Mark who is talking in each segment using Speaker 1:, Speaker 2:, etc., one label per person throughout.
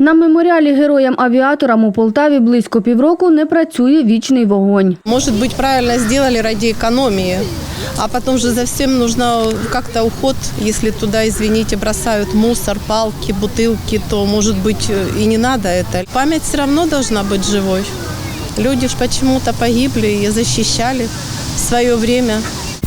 Speaker 1: На меморіалі героям-авіаторам у Полтаві близько півроку не працює вічний вогонь.
Speaker 2: Может быть, правильно сделали ради экономии, а потом же за всем нужно как-то уход. Если туда, извините, бросают мусор, палки, бутылки, то, может быть, и не надо это. Память все равно должна быть живой. Люди ж почему-то погибли и защищали в свое время.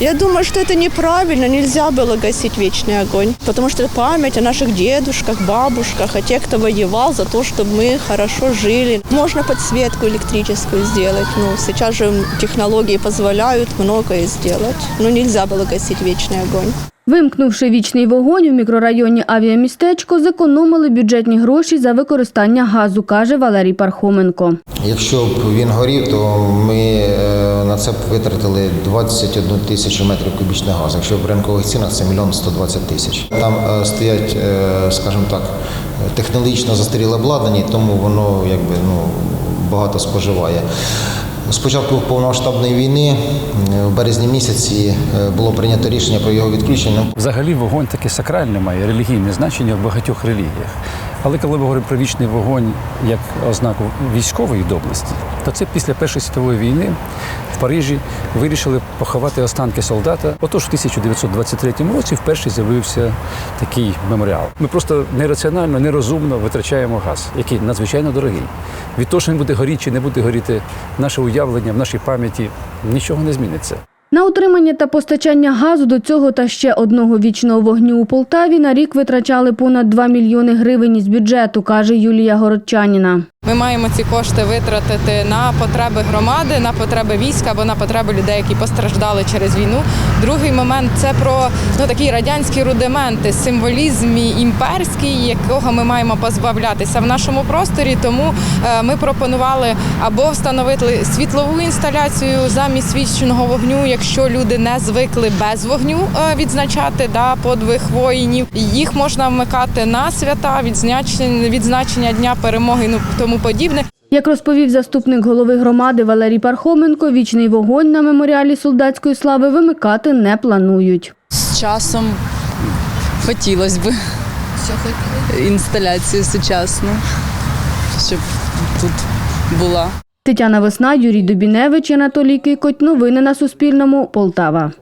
Speaker 3: Я думаю, что это неправильно, нельзя было гасить вечный огонь, потому что это память о наших дедушках, бабушках, о тех, кто воевал за то, чтобы мы хорошо жили. Можно подсветку электрическую сделать, ну, сейчас же технологии позволяют многое сделать, но нельзя было гасить вечный огонь.
Speaker 1: Вимкнувши вічний вогонь у мікрорайоні авіамістечко, зекономили бюджетні гроші за використання газу, каже Валерій Пархоменко.
Speaker 4: Якщо б він горів, то ми е, на це б витратили 21 тисячу метрів кубічного газу. Якщо в ринкових цінах це мільйон 120 тисяч. Там е, стоять, е, скажімо так, технологічно застаріле обладнання, тому воно якби ну багато споживає. Спочатку повномасштабної війни, е, в березні місяці, е, було прийнято рішення про його відключення.
Speaker 5: Взагалі вогонь таке сакральне має релігійне значення в багатьох релігіях. Але коли ми говоримо про вічний вогонь як ознаку військової доблесті, то це після Першої світової війни в Парижі вирішили поховати останки солдата. Отож, в 1923 році вперше з'явився такий меморіал. Ми просто нераціонально, нерозумно витрачаємо газ, який надзвичайно дорогий. Від того, що він буде горіти чи не буде горіти, наше уявлення в нашій пам'яті нічого не зміниться.
Speaker 1: На утримання та постачання газу до цього та ще одного вічного вогню у Полтаві на рік витрачали понад 2 мільйони гривень із бюджету, каже Юлія Городчаніна.
Speaker 6: Ми маємо ці кошти витратити на потреби громади, на потреби війська або на потреби людей, які постраждали через війну. Другий момент це про ну такі радянські рудименти, символізм імперський, якого ми маємо позбавлятися в нашому просторі. Тому е, ми пропонували або встановити світлову інсталяцію замість свічного вогню, якщо люди не звикли без вогню е, відзначати да, подвиг воїнів. Їх можна вмикати на свята, відзначення, відзначення дня перемоги. Ну тому подібне.
Speaker 1: Як розповів заступник голови громади Валерій Пархоменко, вічний вогонь на меморіалі солдатської слави вимикати не планують.
Speaker 7: З часом хотілося б інсталяцію сучасну, щоб тут була.
Speaker 1: Тетяна Весна, Юрій Дубіневич, Анатолій Кикоть. Новини на Суспільному. Полтава.